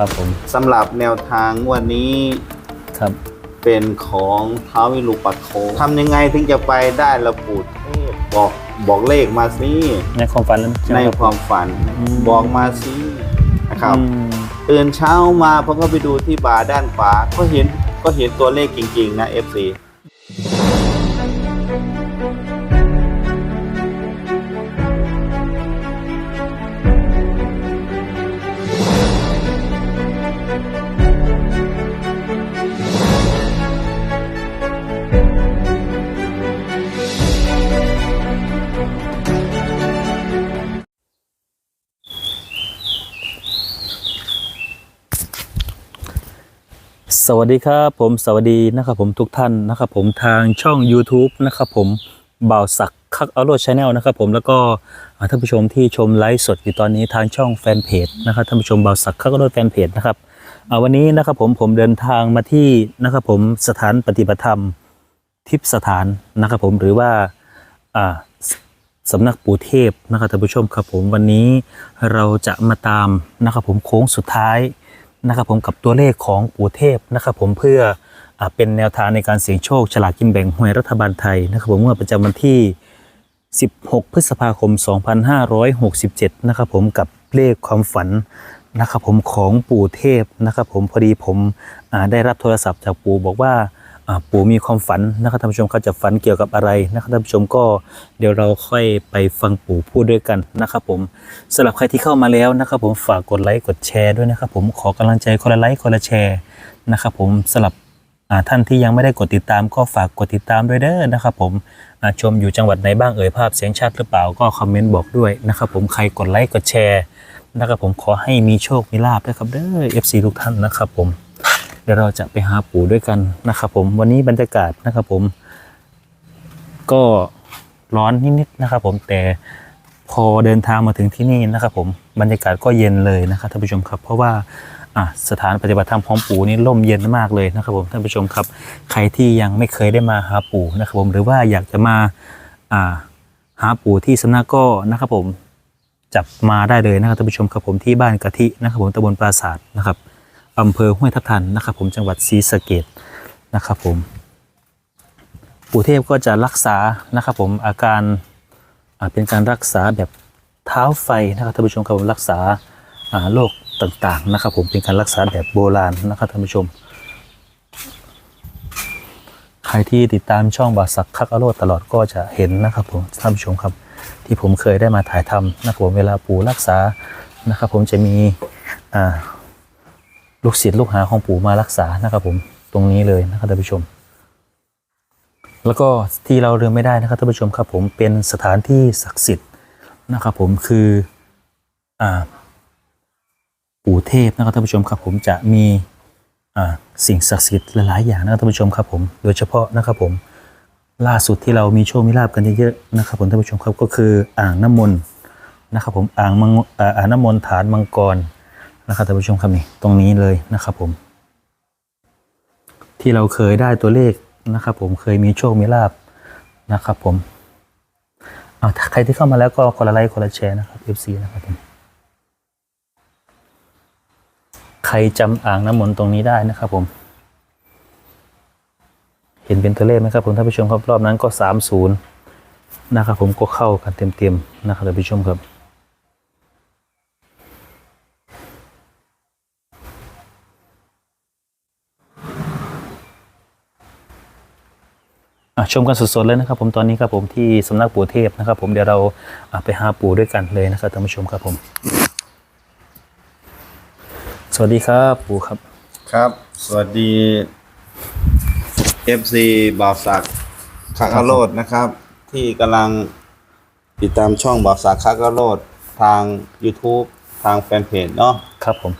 ครับผมสำหรับแนวทางงวันนี้ครับเป็นของท้าววิรูปักโคทำยังไงถึงจะไปได้ระปูเทพบอกบอกเลขมาสิในความฝันนั้นในความฝันอืม บอกมาสินะครับ อืมตื่นเช้ามาผมก็ไปดูที่บาร์ด้านขวาก็เห็นก็เห็นตัวเลขจริงๆนะ FC สวัสดีครับผมสวัสดีนะครับผมทุกท่านนะครับผมทางช่อง YouTube นะครับผมบ่าวศักดิ์คักเอาโรดชาแนลนะครับผมแล้วก็ท่านผู้ชมที่ชมไลฟ์สดอยู่ตอนนี้ทางช่องแฟนเพจนะครับท่านผู้ชมบ่าวศักดิ์คักเอาโรดแฟนเพจนะครับวันนี้นะครับผมผมเดินทางมาที่นะครับผมสถานปฏิบัติธรรมทิพสถานนะครับผมหรือว่าอ่าสำนักปู่เทพนะครับท่านผู้ชมครับผมวันนี้เราจะมาตามนะครับผมโค้งสุดท้าย นะครับผมกับตัวเลขของปู่เทพนะครับผมเพื่ออเป็นแนวทางในการเสี่ยงโชคฉลากกินแบ่งหวยรัฐบาลไทยนะครับผมเมื่อประจำวันที่ 16 พฤษภาคม 2567 นะครับผมกับเลขความฝันนะครับผมของปู่เทพนะครับผมพอดีผมได้รับโทรศัพท์จากปู่บอกว่า ปู่มีความฝันนะครับท่านผู้ชมเขาจะฝันเกี่ยวกับอะไรนะครับท่านผู้ชมก็เดี๋ยวเราค่อยไปฟังปู่พูดด้วยกันนะครับผมสำหรับใครที่เข้ามาแล้วนะครับผมฝากกดไลค์กดแชร์ด้วยนะครับผมขอกำลังใจคนละไลค์คนละแชร์นะครับผมสำหรับท่านที่ยังไม่ได้กดติดตามก็ฝากกดติดตามด้วยเด้อนะครับผมอ่าชมอยู่จังหวัดไหนบ้างเอ่ยภาพเสียงชัดหรือเปล่าก็คอมเมนต์บอกด้วยนะครับผมใครกดไลค์กดแชร์นะครับผมขอให้มีโชคมีลาบด้วยครับเด้อ FC ทุกท่านนะครับผม ดี๋ยวเราจะไปหาปู่ด้วยกันนะครับผมวันนี้บรรยากาศนะครับผม ก็ร้อนนิดๆนะครับผมแต่พอเดินทางมาถึงที่นี่นะครับผมบรรยากาศก็เย็นเลยนะครับท่านผู้ชมครับ เพราะว่าสถานปฏิบัติธรรมของปู่นี่ร่มเย็นมากเลยนะครับผมท่านผู้ชมครับ ใครที่ยังไม่เคยได้มาหาปู่นะครับผมหรือว่าอยากจะมาอ่าหาปู่ที่สำนักก็นะครับผมจับมาได้เลยนะครับท่านผู้ชมครับผมที่บ้านกะทินะครับผมตำบลปราศาสตร์นะครับ อำเภอห้วยทับทันนะครับ ผมจังหวัดศรีสะเกดนะครับผมปู่เทพก็จะรักษานะครับผมอาการเป็นการรักษาแบบเท้าไฟนะครับท่านผู้ชมครับผมรักษาโรคต่างๆนะครับ ผมเป็นการรักษาแบบโบราณนะครับท่านผู้ชม ใครที่ติดตามช่องบาสักคักอโรตลอดก็จะเห็นนะครับผมท่านผู้ชมครับ ที่ผมเคยได้มาถ่ายทำนะครับผมเวลาปู่รักษานะครับ ผมจะมีอ่า ลูกศิษย์ลูกหาของปู่มารักษานะครับผมตรงนี้เลยนะครับท่านผู้ชม แล้วก็ที่เราลืมไม่ได้นะครับท่านผู้ชมครับผมเป็นสถานที่ศักดิ์สิทธิ์นะครับผมคืออ่าปู่เทพนะครับท่านผู้ชมครับผมจะมีอ่าสิ่งศักดิ์สิทธิ์หลายๆอย่างนะครับท่านผู้ชมครับผมโดยเฉพาะนะครับผมล่าสุดที่เรามีโชคมีลาบกันเยอะๆนะครับผมท่านผู้ชมครับก็คืออ่างน้ำมนต์นะครับผมอ่างมังอ่าอ่างน้ำมนต์ฐานมังกร นะครับท่านผู้ชมครับนี่ตรงนี้เลยนะครับผม ที่เราเคยได้ตัวเลขนะครับ ผมเคยมีโชคมีลาบนะครับ ผมเอาถ้าใครที่เข้ามาแล้วก็คนละไลค์คนละแชร์นะครับ FC นะครับผมใครจำอ่างน้ำมนต์ตรงนี้ได้นะครับผม เห็นเป็นตัวเลขไหมครับผมท่านผู้ชมครับรอบนั้นก็สามศูนย์นะครับผมก็เข้ากันเต็มๆนะครับท่านผู้ชมครับ ชมกันสดๆเลยนะครับผมตอนนี้ครับผมที่สำนักปู่เทพนะครับ ผมเดี๋ยวเราอะไปหาปู่ด้วยกันเลยนะครับท่านผู้ชมครับผม สวัสดีครับปู่ครับ ครับ สวัสดี FC บ่าวศักดิ์คักอโรดนะครับ ที่กำลังติดตามช่องบ่าวศักดิ์คักอโรดทาง YouTube ทางแฟนเพจเนาะครับผม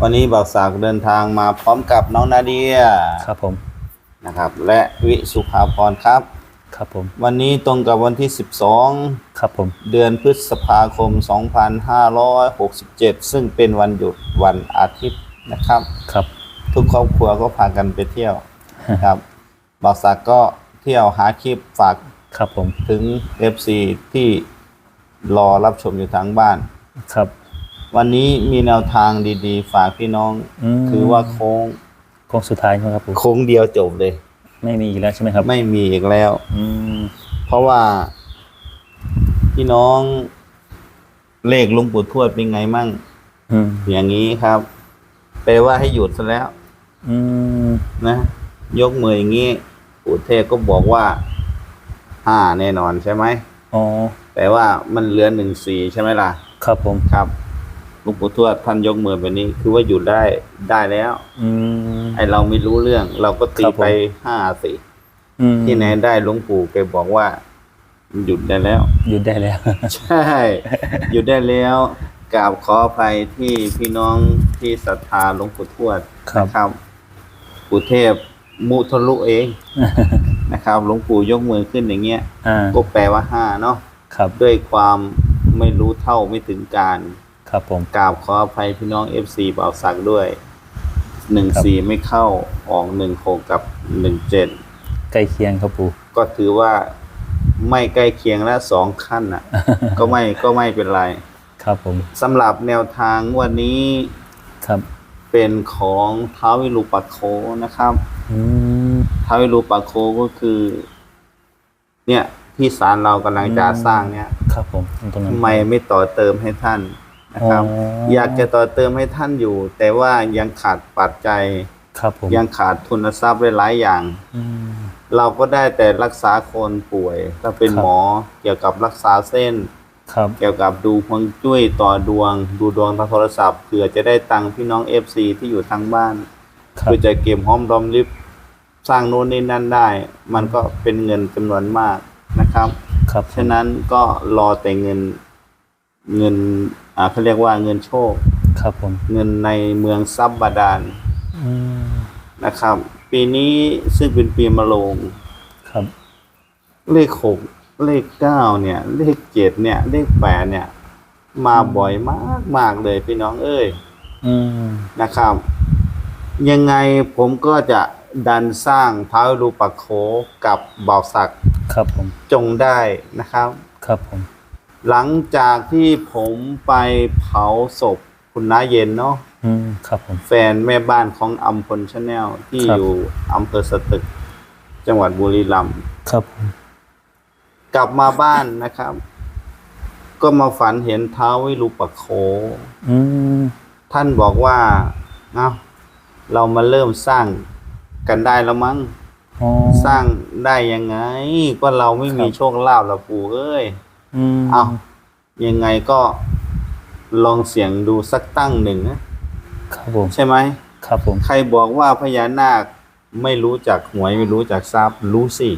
วันนี้บ่าวศักดิ์เดินทางมาพร้อมกับน้องนาเดียครับผม นะครับ และวิสุภาพรครับ ครับผม วันนี้ตรงกับวันที่ 12 ครับผม เดือนพฤษภาคม 2567 ซึ่งเป็นวันหยุดวันอาทิตย์นะครับ ครับ ทุกครอบครัวก็พากันไปเที่ยวนะครับบ่าวศักดิ์ก็เที่ยวหาคลิปฝากครับผมถึง FC ที่รอรับชมอยู่ทางบ้านครับ วันนี้มีแนวทางดีๆ ฝากพี่น้องมคือว่าโค้ง โค้งสุดท้ายใช่ไหมครับปู่โค้งเดียวจบเลย ไม่มีอีกแล้วใช่ไหมครับไม่มีอีกแล้ว อืมเพราะว่า พี่น้องเลขหลุงปู่ทวดเป็นไงมั่ง อืมอย่างนี้ครับแปลว่าให้หยุดซะแล้ว อืมนะยกมืออย่างนี้ปู่เทพก็บอกว่าห้าแน่นอนใช่ไหมอ๋อแต่ว่ามันเหลือหนึ่งสี่ใช่ไหมล่ะ ครับผม ครับ หลุงปู่ทวดท่านยกมือแบบนี้ คือว่าหยุดได้ได้แล้ว อืม ไอเราไม่รู้เรื่อง เราก็ตีครับผม ไปห้าสี่อืมที่ไหนได้หลวงปู่แกบอกว่าหยุดได้แล้ว หยุดได้แล้ว ใช่หยุดได้แล้วกราบขออภัยที่พี่น้องที่ศรัทธาหลวงปู่ทวดครับ นะครับปู่เทพมุทะลุเองนะครับหลวงปู่ยกมือขึ้นอย่างเงี้ยอ่าก็แปลว่าห้าเนาะครับด้วยความไม่รู้เท่าไม่ถึงการ ครับผมกราบขออภัยพี่น้องเอฟซีบ่าวสักด้วยหนึ่งสี่ไม่เข้าออกหนึ่งหกกับหนึ่งเจ็ดใกล้เคียงครับปู่ก็ถือว่าไม่ใกล้เคียงและสองขั้นอะ ก็ไม่ก็ไม่เป็นไร ครับผมสำหรับแนวทางงวันนี้ครับ เป็นของท้าววิรูปักโคนะครับอืมท้าววิรูปักโคก็คือ เนี่ยที่ศาลเรากำลังจะอืมสร้างเนี่ย ครับผมตรงนั้นทำไมไม่ต่อเติมให้ท่าน นะครับอ๋อออยากจะต่อเติมให้ท่านอยู่ แต่ว่ายังขาดปัจจัยครับผมยังขาดทุนทรัพย์หลายๆอย่างอืมเราก็ได้แต่รักษาคนป่วย ถ้าเป็นครับหมอเกี่ยวกับรักษาเส้นครับเกี่ยวกับดูฮวงจุ้ยต่อดวง ดูดวงทางโทรศัพท์เผื่อจะได้ตังค์พี่น้องเอฟซีที่อยู่ทางบ้านครับเพื่อจะเก็บหอมรอมริบสร้างโน่นนี่นั่นได้ มันก็เป็นเงินจำนวนมากนะครับครับฉะนั้นก็รอแต่เงินเงิน อ่าเขาเรียกว่าเงินโชค ครับผมเงินในเมืองซับบาดาลอืมนะครับ ปีนี้ซึ่งเป็นปีมะโรงครับเลขหกเลขเก้าเนี่ย เลขเจ็ดเนี่ย เลขแปดเนี่ย มาบ่อยมากมากเลยพี่น้องเอ้ยอืมนะครับ ยังไงผมก็จะดันสร้างท้าวรูปักโขกับบ่าวศักดิ์ครับผมจงได้นะครับ ครับผม หลังจากที่ผมไปเผาศพคุณน้าเย็นเนาะอืมครับผม แฟนแม่บ้านของอัมพลชาแนลที่ครับ อยู่อำเภอสตึก จังหวัดบุรีรัมย์ครับผมกลับมาบ้านนะครับ ก็มาฝันเห็นท้าววิรูปักโข อืมท่านบอกว่าเอาเรามาเริ่มสร้างกันได้แล้วมั้ง อ๋อ สร้างได้ยังไง ก็เราไม่มีครับ โชคลาภละปู่เอ้ย อืมเอายังไงก็ลองเสี่ยงดูสักตั้งหนึ่งนะครับผมใช่ไหมครับผม ใครบอกว่าพญานาคไม่รู้จักหวยไม่รู้จักทรัพย์รู้สิ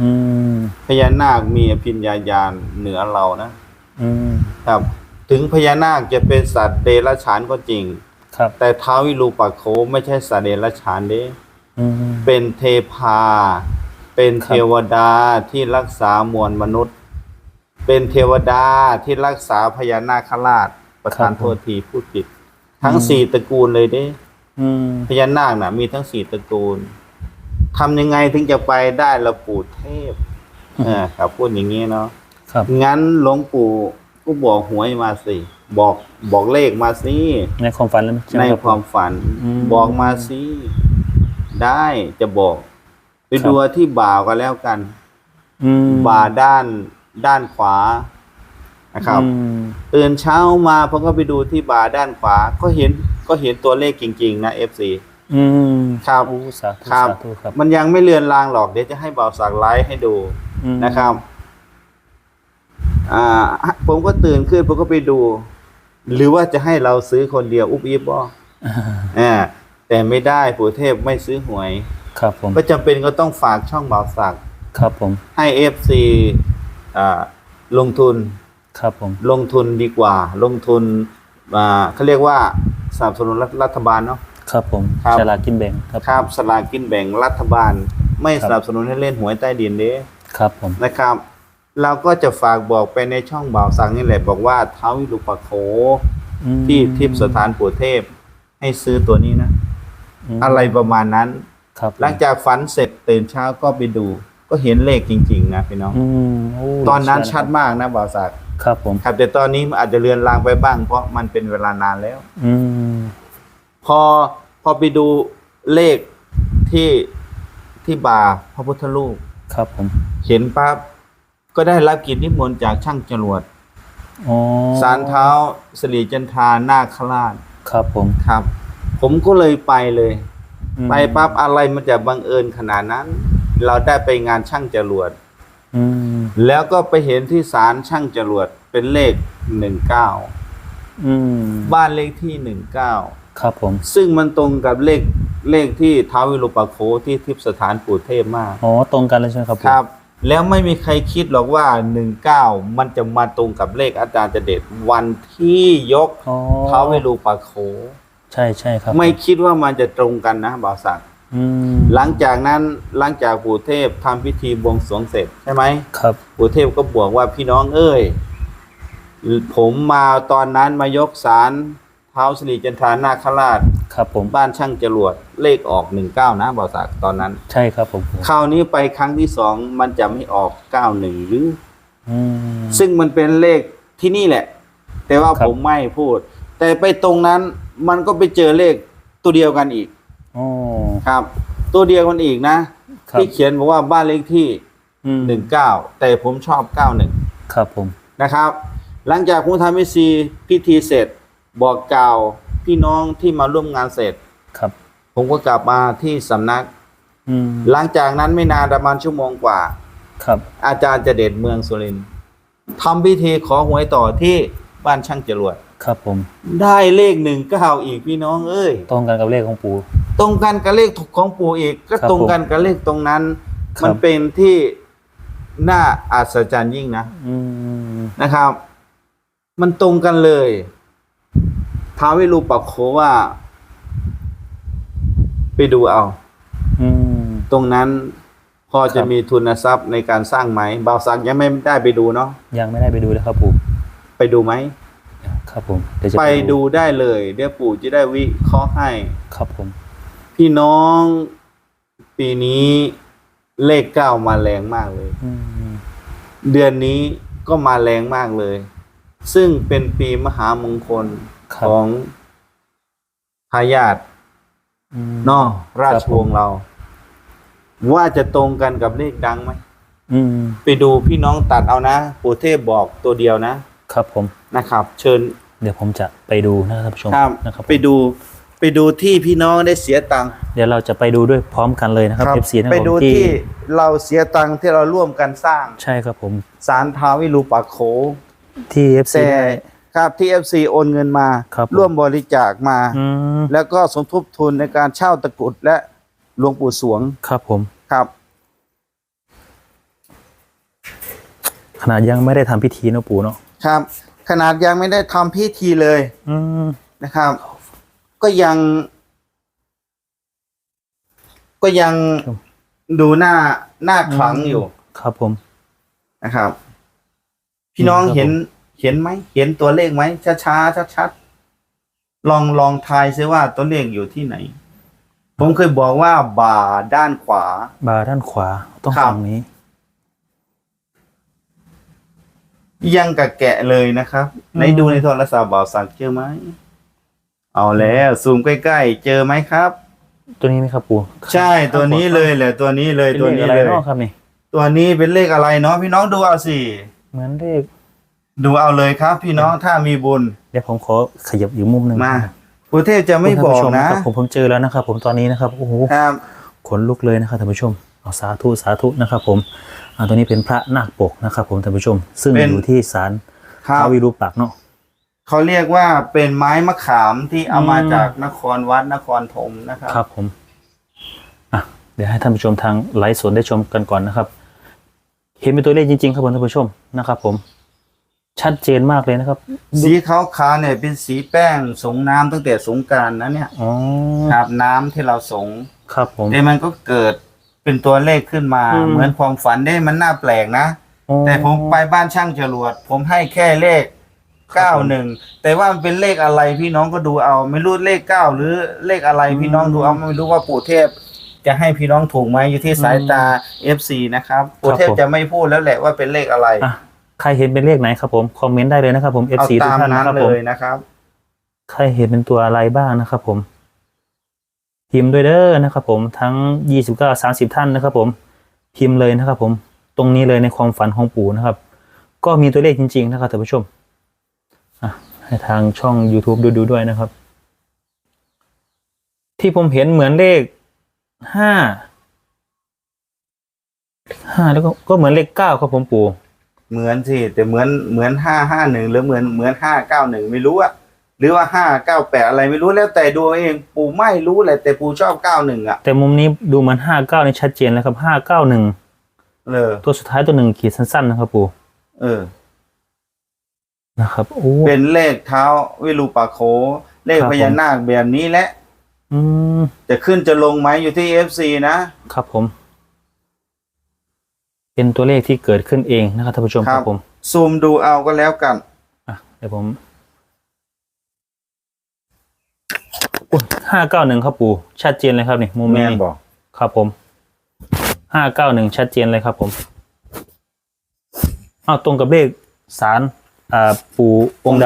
อืมพญานาคมีอภิญญาญาณเหนือเรานะอืมครับ ถึงพญานาคจะเป็นสัตว์เดรัจฉานก็จริง ครับ แต่ท้าววิรูปักโขไม่ใช่สัตว์เดรัจฉานเด้อืมเป็นเทพา เป็นครับเทวดาที่รักษามวลมนุษย์ เป็นเทวดาที่รักษาพญานาคราช ประธานโทษทีพูดผิด ทั้งสี่ตระกูลเลยเด้อืมพญานาคน่ะมีทั้งสี่ตระกูลทำยังไงถึงจะไปได้ละปู่เทพเออครับพูดอย่างนี้เนาะครับงั้นหลวงปู่ก็บอกหวยมาสิ บอกบอกเลขมาสิในความฝันแล้วใช่ไหในมครับความฝันอืมบอกมาสิได้จะบอก ไปครับดูที่บ่าวกันแล้วกันอืมบ่าด้าน ด้านขวานะครับ อืมตื่นเช้ามาผมก็ไปดูที่บ่าด้านขวา ก็เห็นก็เห็นตัวเลขจริงๆนะ FC อืมครับ โอ้สาธุครับ สาธุครับมันยังไม่เลือนลางหรอกเดี๋ยวจะให้บ่าวสักไลฟ์ให้ดูอืมนะครับอ่าผมก็ตื่นขึ้นผมก็ไปดู หรือว่าจะให้เราซื้อคนเดียว อุบอิบบ่อ่าอ่าแต่ไม่ได้ปู่เทพไม่ซื้อหวย ครับผมก็จำเป็นก็ต้องฝากช่องบ่าวสัก ครับผมให้เอฟซีอ่า ลงทุนครับผมลงทุนดีกว่า ลงทุนอ่าเขาเรียกว่าสนับสนุนรัฐรัฐบาลเนาะครับผมครับฉลากกินแบ่งครับครับสลากกินแบ่งรัฐบาล ไม่ครับสนับสนุนให้เล่นหวยใต้ดินเด้ครับผมนะครับ เราก็จะฝากบอกไปในช่องบ่าวสังนี่แหละบอกว่าท้าววิรุปักโขมที่ทิพย์สถานปู่เทพ ให้ซื้อตัวนี้นะมอะไรประมาณนั้น ครับผมหลังจากฝันเสร็จตื่นเช้าก็ไปดู ก็เห็นเลขจริง ๆ นะพี่น้อง อืมโตอนนั้นใะชัดมากนะบ่าวสักครับผม ครับ แต่ตอนนี้มันอาจจะเลือนลางไปบ้าง เพราะมันเป็นเวลานานแล้ว อืม พอพอไปดูเลขที่ที่บาร์พระพุทธรูปครับผม เห็นปั๊บก็ได้รับกิจนิมนต์จากช่างจรวดอ๋อสารเท้าสรีจันทรานาคราชครับผมครับ ผมก็เลยไปเลย อืมไปปั๊บอะไรมันจะบังเอิญขนาดนั้น เราได้ไปงานช่างจรวดอืมแล้วก็ไปเห็นที่ศาลช่างจรวดเป็นเลขหนึ่งเก้าอืมบ้านเลขที่หนึ่งเก้าครับผม ซึ่งมันตรงกับเลขเลขที่ท้าววิรูปักโขที่ทิพย์สถานปู่เทพมากอ๋อตรงกันเลยใช่ไหมครับปู่ครับ แล้วไม่มีใครคิดหรอกว่าหนึ่งเก้ามันจะมาตรงกับเลขอาจารย์เจเดชวันที่ยกอ๋อท้าววิรูปักโขใช่ใช่ครับ ไม่คิดว่ามันจะตรงกันนะบ่าวศักดิ์ อืมหลังจากนั้นหลังจากปู่เทพทำพิธีบวงสรวงเสร็จใช่ไหม ครับ ปู่เทพก็บอกว่าพี่น้องเอ้ย ผมมาตอนนั้นมายกสารเท้าสิริจันทรานาคราช ครับผม บ้านช่างจรวดเลขออกหนึ่งเก้านะบอสักตอนนั้น ใช่ครับผมคราวนี้ไปครั้งที่สองมันจะไม่ออกเก้าหนึ่งหรือ อืม ซึ่งมันเป็นเลขที่นี่แหละ แต่ว่าครับ ผมไม่พูด แต่ไปตรงนั้นมันก็ไปเจอเลขตัวเดียวกันอีก อ๋อครับ ตัวเดียวกันอีกนะ ครับที่เขียนบอกว่าบ้านเลขที่อืมหนึ่งเก้าแต่ผมชอบเก้าหนึ่งครับผม นะครับ หลังจากผมทำพิธีพิธีเสร็จ บอกกล่าวพี่น้องที่มาร่วมงานเสร็จ ครับ ผมก็กลับมาที่สำนัก อืมหลังจากนั้นไม่นานประมาณชั่วโมงกว่า ครับ อาจารย์เจเดชเมืองสุรินทร์ทำพิธีขอหวยต่อที่บ้านช่างจรวด ครับผม ได้เลขหนึ่งเก้าอีกพี่น้องเอ้ย ตรงกันกับเลขของปู่ ตรงกันกับเลขของปู่อีก ก็ครับตรงกันกับเลขตรงนั้น ครับ มันเป็นที่น่าอัศจรรย์ยิ่งนะ อืมนะครับ มันตรงกันเลยท้าววิรูปักโขว่า ไปดูเอา อืม ตรงนั้นพอคจะรับ มีทุนทรัพย์ในการสร้างไหมบ่าวสักยังไม่ได้ไปดูเนาะยังไม่ได้ไปดูเลยครับปู่ไปดูไหม ครับผมเดี๋ยวจะไปดูได้เลย เดี๋ยวปู่จะได้วิเคราะห์ให้ ครับผม พี่น้องปีนี้เลขเก้ามาแรงมากเลย อืมเดือนนี้ก็มาแรงมากเลย ซึ่งเป็นปีมหามงคลคขรับองทายาทอืมเนอกราครัชบผมวงศ์เรา ว่าจะตรงกันกับเลขดังไหม อืมไปดูพี่น้องตัดเอานะปู่เทพบอกตัวเดียวนะครับผม นะครับ เชิญ เดี๋ยวผมจะไปดูนะครับท่านผู้ชมครับนะครับผมไปดู ไปดูที่พี่น้องได้เสียตังค์เดี๋ยวเราจะไปดูด้วยพร้อมกันเลยนะครับ FC นะครับไปผมดูที่ที่เราเสียตังค์ที่เราร่วมกันสร้างใช่ครับผมสารท้าววิรูปักโข ที่ FC แต่ได้ ครับที่ FC โอนเงินมาครับผมร่วมบริจาคมา อืมแล้วก็สมทบทุนในการเช่าตะกรุดและหลวงปู่สวงครับผม ครับ ขนาดยังไม่ได้ทำพิธีเนอะปู่เนาะครับ ขนาดยังไม่ได้ทำพิธีเลยอืมนะครับ ก็ยัง ก็ยังดูหน้าหน้าขลังอยู่ครับผมนะครับ พี่น้องครับเห็นเห็นไหมเห็นตัวเลขไหมช้าช้าชัดชัดๆลองลองทายซิว่าตัวเลขอยู่ที่ไหน ผมเคยบอกว่าบ่าด้านขวาบาร์ด้านขวา ต้องครับฝั่งนี้ ยังกะแกะเลยนะครับอืมในดูในโทรศัพท์บ่าวสักเจอไหม เอาแล้วซูมใกล้ๆ เจอไหมครับ ตัวนี้ไหมครับปู่ใช่ตัวนี้เลยแหละตัวนี้เลยเป็นตัวเลขนี้อะไรเลยเนาะครับนี่ตัวนี้เป็นเลขอะไรเนาะพี่น้องดูเอาสิเหมือนเลขดูเอาเลยครับ พี่น้องถ้ามีบุญเดี๋ยวผมขอขยับอีกมุมหนึ่งมาปุเทพจะไม่บอกท่าผู้ชนะครับผมผมเจอแล้วนะครับผมตอนนี้นะครับโอ้โหครับขนลุกเลยนะครับท่านผู้ชมเอาสาธุสาธุนะครับ ผมอ่าตัวนี้เป็นพระนาคปกนะครับ ผมท่านผู้ชม ซึ่งเป็นอยู่ที่ศาลครัท้าบววิรูปักษ์เนาะ เขาเรียกว่าเป็นไม้มะขามที่เอามาอืมจากนครวัดนครธมนะครับ ครับผมอะเดี๋ยวให้ท่านผู้ชมทางไลฟ์สดได้ชมกันก่อนนะครับ เห็นเป็นตัวเลขจริงๆ ครับผมท่านผู้ชมนะครับ ผม ชัดเจนมากเลยนะครับ สีขาวๆเนี่ยเป็นสีแป้งสงน้ำตั้งแต่สงกรารนะเนี่ยอ๋อครับน้ำที่เราสงครับ ผมแต่มันก็เกิดเป็นตัวเลขขึ้นมาอืมเหมือนความฝันได้มันน่าแปลกนะอ๋อแต่ผมไปบ้านช่างจรวด ผมให้แค่เลขครับ เก้าผมหนึ่งแต่ว่ามันเป็นเลขอะไรพี่น้องก็ดูเอา ไม่รู้เลขเก้าหรือเลขอะไรอืมพี่น้องดูเอาไม่รู้ว่าปู่เทพ จะให้พี่น้องถูกไหมอยู่ที่สายตา FC นะครับปู่เทพผมจะไม่พูดแล้วแหละว่าเป็นเลขอะไรอะใครเห็นเป็นเลขไหนครับผมคอมเมนต์ได้เลยนะครับผม เอา FC ทุตากมท่านนั้นนะครับเลผมยนะครับ ใครเห็นเป็นตัวอะไรบ้างนะครับผมพิมพ์ด้วยเด้อนะครับผมทั้งยี่สิบเก้าสามสิบท่านนะครับผมพิมพ์เลยนะครับผมตรงนี้เลยในความฝันของปู่นะครับ ก็มีตัวเลขจริง ๆ นะครับท่านผู้ชมอะให้ ทางช่อง YouTube ดูดูด้วยนะครับ ที่ผมเห็นเหมือนเลขห้าห้าแล้วก็ก็เหมือนเลขเก้าครับผมปู่เหมือนสิแต่เหมือนเหมือนห้าห้าหนึ่งหรือเหมือนเหมือนห้าเก้าหนึ่งไม่รู้อะหรือว่าห้าเก้าแปดอะไรไม่รู้แล้วแต่ดูเอาเองปู่ไม่รู้แหละแต่ปู่ชอบเก้าหนึ่งอะแต่มุมนี้ดูเหมือนห้าเก้านี่ชัดเจนแล้วครับห้าเก้าหนึ่งเออตัวสุดท้ายตัวหนึ่งขีดสั้นๆนะครับปู่เออ นะครับโอ้เป็นเลขเท้าวิรูปักโข เลขครับพญานาคแบบนี้แหละอืมจะขึ้นจะลงไหมอยู่ที่ FC นะครับผม เป็นตัวเลขที่เกิดขึ้นเองนะครับท่านผู้ชมคครัรับบผม ซูมดูเอาก็แล้วกันอะเดี๋ยวผมห้าเก้าหนึ่งครับปู่ชัดเจนเลยครับนี่มุมแม่นี้นบอกครับผมห้าเก้าหนึ่งชัดเจนเลยครับผมอ้าวตรงกับเลขสาร อ่าปู่องค์ด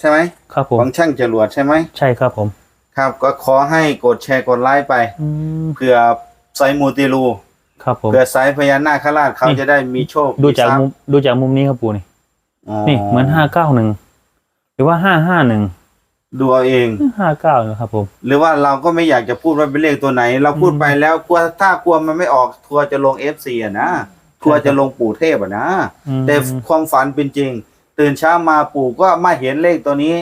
ใช่ไหมำครับผมของช่างจรวดใช่ไหมใช่ครับผมครับ ก็ขอให้กดแชร์กดไลค์ไปอืมเพื่อไซมูติลูครับผมเพื่อไซพญานาคราชเขานี่ จะได้มีโชคดูจากทรัพย์มุมดูจากมุมนี้ครับปู่นี่อ๋อนี่เหมือนห้าเก้าหนึ่งหรือว่าห้าห้าหนึ่งดูเอาเอง ห้าเก้านะครับผม หรือว่าเราก็ไม่อยากจะพูดว่าเป็นเลขตัวไหน เราพูดไปแล้วกลัวถ้ากลัวมันไม่ออกทัวร์จะลง FC อะนะทัวร์จะลงปู่เทพอะนะ อืมแต่ความฝันเป็นจริง ตื่นเช้ามาปู่ก็มาเห็นเลขตัวนี้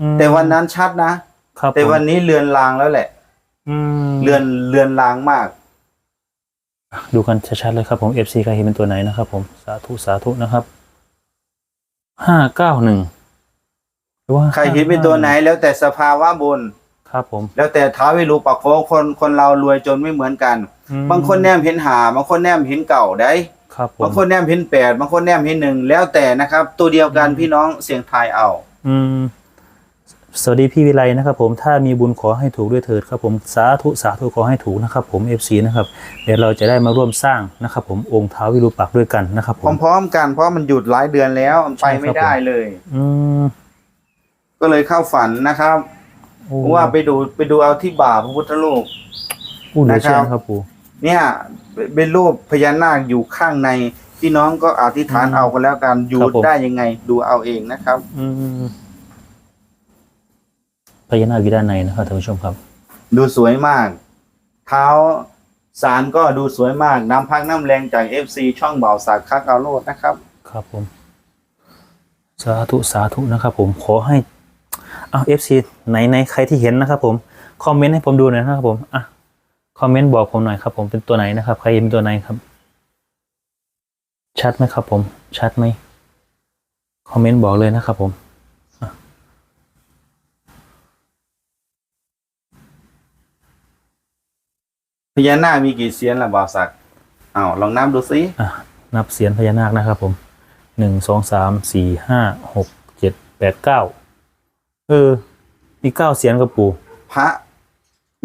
อืมแต่วันนั้นชัดนะครับแต่ผมวันนี้เลือนลางแล้วแหละ อืมเลือนเลือนลางมาก ดูกันชัดๆเลยครับผม FC ใครเห็นเป็นตัวไหนนะครับผมสาธุสาธุนะครับห้าเก้าหนึ่งหรือว่าใครเห็นเป็นตัวไหนแล้วแต่สภาวะบุญครับผมแล้วแต่ท้าววิรูปักโคคนคนเรารวยจนไม่เหมือนกัน อืมบางคนแนมเห็นหาบางคนแนมเห็นเก่าได้ ครับผมบางคนแนมเห็นแปดบางคนแนมเห็นหนึ่งแล้วแต่นะครับ ตัวเดียวกันพี่น้องเสียงทายเอา อืมสวัสดีพี่วิไลนะครับ ผมถ้ามีบุญขอให้ถูกด้วยเถิดครับผมสาธุสาธุขอให้ถูกนะครับ ผม FC นะครับเดี๋ยวเราจะได้มาร่วมสร้างนะครับ ผมองค์ท้าววิรูปักษ์ด้วยกันนะครับผมพร้อมๆกันเพราะมันหยุดหลายเดือนแล้วมันไปไม่ได้เลย อืมก็เลยเข้าฝันนะครับโอ้ว่าไปดูไปดูเอาที่บ่าพระพุทธรูปพูดเหลือเชื่อนะครับนะครับปู่ เนี่ยเป็นรูปพญานาคอยู่ข้างใน พี่น้องก็อธิษฐานอืมเอาก็แล้วกันอยู่ครับผม ได้ยังไง ดูเอาเองนะครับ อืมพญานาคอยู่ด้านในนะครับท่านผู้ชมครับ ดูสวยมาก เท้าสารก็ดูสวยมาก น้ำพักน้ำแรงจาก FC ช่องเบาสักคักเอาโลดนะครับ ครับผม สาธุสาธุนะครับผมขอให้ เอาเอฟซีไหนไหนใครที่เห็นนะครับผม คอมเมนต์ให้ผมดูหน่อยนะครับผม อะ คอมเมนต์บอกผมหน่อยครับผมเป็นตัวไหนนะครับ ใครเห็นเป็นตัวไหนครับ ชัดไหมครับ ผม ชัดไหมคอมเมนต์บอกเลยนะครับ ผมพญานาคมีกี่เสียนล่ะบ่าวสักอ้าวลองนับดูสิอะนับเสียนพญานาคนะครับ ผมหนึ่งสองสามสี่ห้าหกเจ็ดแปดเก้าเออ มีเก้าเสียนกับปู่พระ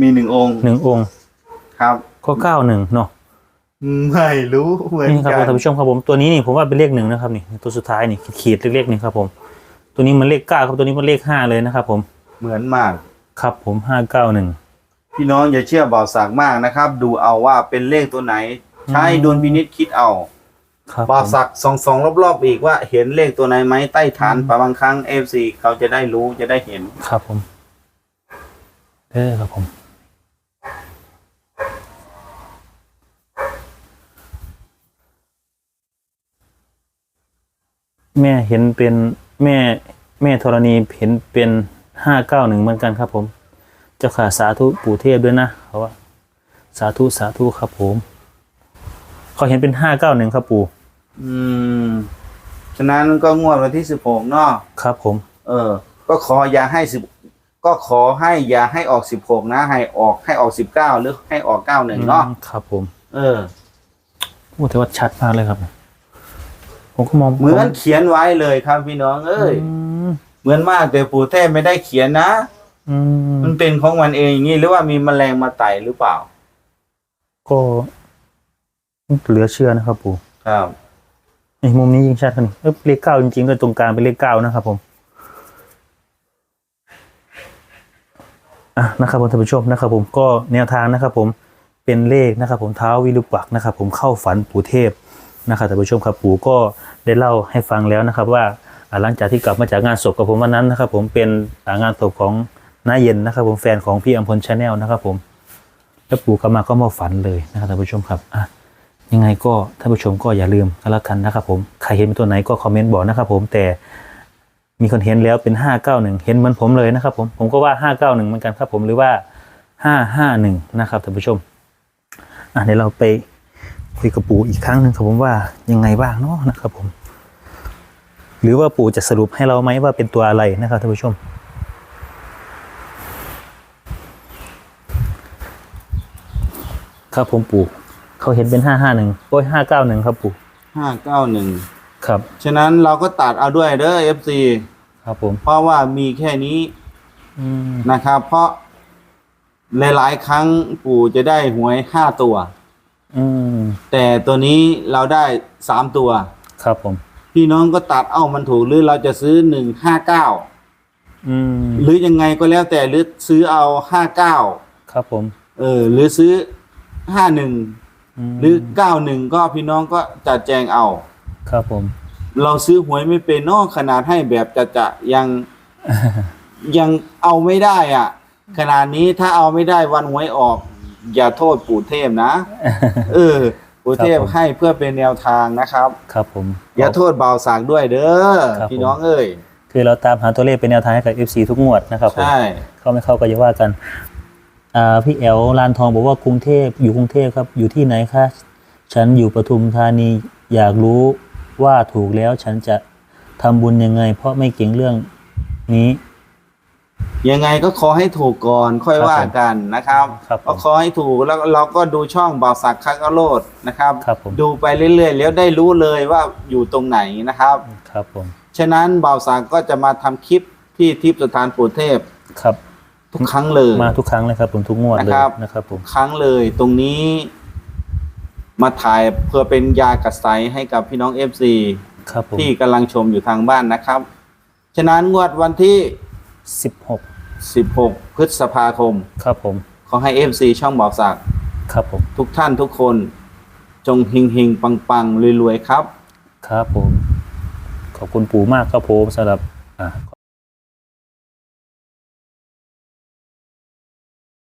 มีหนึ่งองค์ หนึ่งองค์ ครับก็เก้าหนึ่งเนาะไม่รู้เหมือนนี่ครับกัท่านนผู้ชมครับผมตัวนี้นี่ผมว่าเป็นเลขหนึ่งนะครับนี่ตัวสุดท้ายนี่ขีดๆเล็กๆนี่ครับผม ตัวนี้มันเลขเก้าครับตัวนี้มันเลขห้าเลยนะครับผมเหมือนมาก ครับผมห้าเก้าหนึ่งพี่น้องอย่าเชื่อบ่าวสักมากนะครับ ดูเอาว่าเป็นเลขตัวไหน ใช้อืมดวลพินิษคิดเอาครับบ่าวผมสักสองสองรอบๆอีกว่าเห็นเลขตัวไหนไหมใต้ฐานปะบางครั้งเอฟซีเขาจะได้รู้จะได้เห็นครับผมเออครับผม แม่เห็นเป็นแม่แม่ธรณีเห็นเป็นห้าเก้าหนึ่งเหมือนกันครับผม เจ้าค่ะสาธุปู่เทพด้วยนะเขาว่า สาธุสาธุครับผมเขาเห็นเป็นห้าเก้าหนึ่งครับปู่ อืม ฉะนั้นก็งวดวันที่สิบหกเนาะครับผม เออ ก็ขออย่าให้สิบก็ขอให้อย่าให้ออกสิบหกนะ ให้ออกให้ออกสิบเก้าหรือให้ออกเก้าหนึ่งเนาะอืมครับผม เออโอ้แต่ว่าชัดมากเลยครับ ผมก็มองเหมือนเขียนไว้เลยครับพี่น้องเอ้ยอืมเหมือนมากแต่ปู่เทพไม่ได้เขียนนะอืมมันเป็นของมันเองอย่างนี้หรือว่ามีแมลงมาไต่หรือเปล่า ก็เหลือเชื่อนะครับปู่ครับนี่มุมนี้ยิ่งชัดกว่านี่เอ้ยเลขเก้าจริงๆด้วยตรงกลางเป็นเลขเก้านะครับผมอะนะครับผมท่านผู้ชมนะครับ ผมก็แนวทางนะครับ ผมเป็นเลขนะครับ ผมเท้าวิรุปักษ์นะครับ ผมเข้าฝันปู่เทพ นะครับท่านผู้ชมครับปู่ก็ได้เล่าให้ฟังแล้วนะครับ ว่าหลังจากที่กลับมาจากงานศพกับผมวันนั้นนะครับ ผมเป็นงานศพของน้าเย็นนะครับ ผมแฟนของพี่อัมพลชาแนลนะครับ ผมแล้วปู่กลับมาก็มาฝันเลยนะครับท่านผู้ชมครับอะยังไงก็ท่านผู้ชมก็อย่าลืมกันล้วกันนะครับ ผมใครเห็นเป็นตัวไหนก็คอมเมนต์บอกนะครับ ผมแต่มีคนเห็นแล้วเป็นห้าเก้าหนึ่งเห็นเหมือนผมเลยนะครับ ผมผมก็ว่าห้าเก้าหนึ่งเหมือนกันครับ ผมหรือว่าห้าห้าหนึ่งนะครับท่านผู้ชมอะเดี๋ยวเราไป คุยกับปู่อีกครั้งหนึ่งครับผมว่ายังไงบ้างเนาะนะครับผม หรือว่าปู่จะสรุปให้เราไหมว่าเป็นตัวอะไรนะครับท่านผู้ชม ครับผมปู่เขาเห็นเป็นห้าห้าหนึ่งโอ้ยห้าเก้าหนึ่งครับปู่ห้าเก้าหนึ่งครับ ฉะนั้นเราก็ตัดเอาด้วยเด้อ FC ครับผม เพราะว่ามีแค่นี้อืมนะครับ เพราะหลายๆ ครั้งปู่จะได้หวยห้าตัว อืมแต่ตัวนี้เราได้สามตัว ครับผม พี่น้องก็ตัดเอ้ามันถูกหรือเราจะซื้อหนึ่งห้าเก้าอืมหรือยังไงก็แล้วแต่หรือซื้อเอาห้าเก้าครับผม เออหรือซื้อห้าหนึ่งมหรือเก้าหนึ่งก็พี่น้องก็จัดแจงเอา ครับผม เราซื้อหวยไม่เป็นเนอกขนาดให้แบบจะจะยัง ยังเอาไม่ได้อะ ขนาดนี้ถ้าเอาไม่ได้วันหวยออก อย่าโทษปู่เทพนะเออปู่เทพให้เพื่อเป็นแนวทางนะครับ ครับผม อย่าโทษเบาสากด้วยเด้อครับพี่น้องเอ้ยคือเราตามหาตัวเลขเป็นแนวทางให้กับ FC ทุกงวดนะครับผมใช่เข้าไม่เข้าก็อย่าว่ากันอ่าพี่แอลลานทองบอกว่ากรุงเทพอยู่กรุงเทพครับอยู่ที่ไหนคะฉันอยู่ปทุมธานีอยากรู้ว่าถูกแล้วฉันจะทำบุญยังไง เพราะไม่เก่งเรื่องนี้ ยังไงก็ขอให้ถูกก่อนค่อยครับว่ากันนะครับครับผมก็ขอให้ถูกแล้วเราก็ดูช่องบ่าวสักคักกะโลดนะครับ ครับผม ดูไปเรื่อยๆแล้วได้รู้เลยว่าอยู่ตรงไหนนะครับ ครับผมฉะนั้นบ่าวสักก็จะมาทำคลิปที่ทิพย์สถานปู่เทพครับทุกครั้งเลย มาทุกครั้งเลยครับ ผมทุกงวดเลยนะครับ นะครับผม ครั้งเลยตรงนี้ มาถ่ายเพื่อเป็นยากระใสให้กับพี่น้องเอฟซี ครับผมที่กำลังชมอยู่ทางบ้านนะครับ ฉะนั้นงวดวันที่ สิบหก16 พฤษภาคม ครับผม ขอให้เอฟซีช่องบ่าวสัก ครับผม ทุกท่านทุกคน จงเฮงเฮงปังปังๆรวยๆครับ ครับผม ขอบคุณปู่มากครับผมสำหรับอ่า